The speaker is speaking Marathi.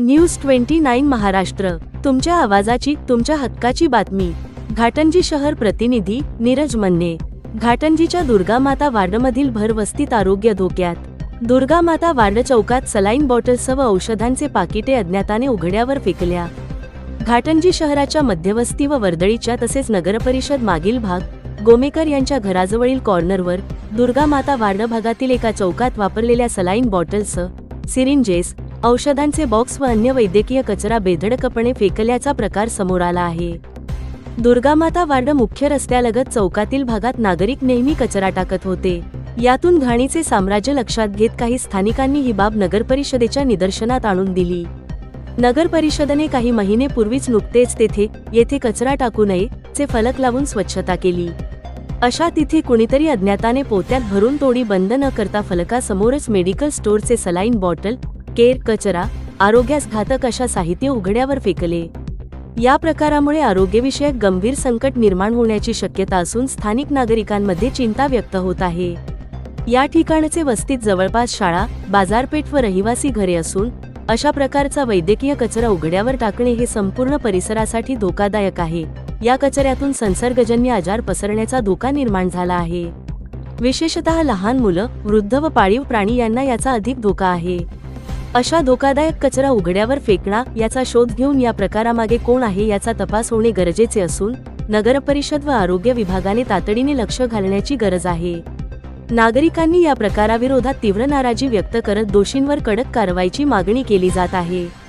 News twenty nine Maharashtra. तुमच्या आवाजाची तुमच्या हक्काची बातमी. घाटंजी शहर प्रतिनिधी नीरज मन्ने. घाटंजीच्या दुर्गामाता वार्डमधील भरवस्तीत आरोग्य धोक्यात. दुर्गामाता वार्ड चौकात सलाईन बॉटल्ससह औषधांचे पाकिटे अज्ञाताने उघड्यावर फेकल्या. घाटंजी शहराच्या मध्यवस्ती व वर्दळीच्या तसेच नगरपरिषद मागील भाग गोमेकर यांच्या घराजवळील कॉर्नरवर दुर्गामाता वार्ड भागातील एका चौकात वापरलेल्या सलाईन बॉटल्स सिरिंजेस औषधांचे बॉक्स व अन्य वैद्यकीय कचरा बेधडकपणे फेकल्याचा प्रकार समोर आला आहे. दुर्गामाता वार्ड मुख्य रस्त्यालगत चौकातील भागात नागरिक नेहमी कचरा टाकत होते. यातून घाणीचे साम्राज्य लक्षात घेत काही स्थानिकांनी ही बाब नगरपरिषदेच्या निदर्शनात आणून दिली. नगर परिषदेने काही महिने पूर्वीच नुकतेच तेथे येथे कचरा टाकू नये चे फलक लावून स्वच्छता केली. अशा तिथे कुणीतरी अज्ञाताने पोत्यात भरून तोडी बंद न करता फलकासमोरच मेडिकल स्टोअरचे सलाईन बॉटल केर कचरा आरोग्यास घातक अशा साहित्य उघड्यावर फेकले. या प्रकारामुळे आरोग्यविषयक गंभीर संकट निर्माण होण्याची शक्यता असून स्थानिक नागरिकांमध्ये चिंता व्यक्त होत आहे. या ठिकाणचे वस्तीत जवळपास शाळा बाजारपेठ व रहिवासी घरे असून अशा प्रकारचा वैद्यकीय कचरा उघड्यावर टाकणे हे संपूर्ण परिसरासाठी धोकादायक आहे. या कचऱ्यातून संसर्गजन्य आजार पसरण्याचा धोका निर्माण झाला आहे. विशेषतः लहान मुलं वृद्ध व पाळीव प्राणी यांना याचा अधिक धोका आहे. अशा धोकादायक कचरा उघड्यावर फेकणा याचा शोध घेऊन या प्रकारामागे कोण आहे याचा तपास होणे गरजेचे असून नगरपरिषद व आरोग्य विभागाने तातडीने लक्ष घालण्याची गरज आहे. नागरिकांनी या प्रकाराविरोधात तीव्र नाराजी व्यक्त करत दोषींवर कडक कारवाईची मागणी केली जात आहे.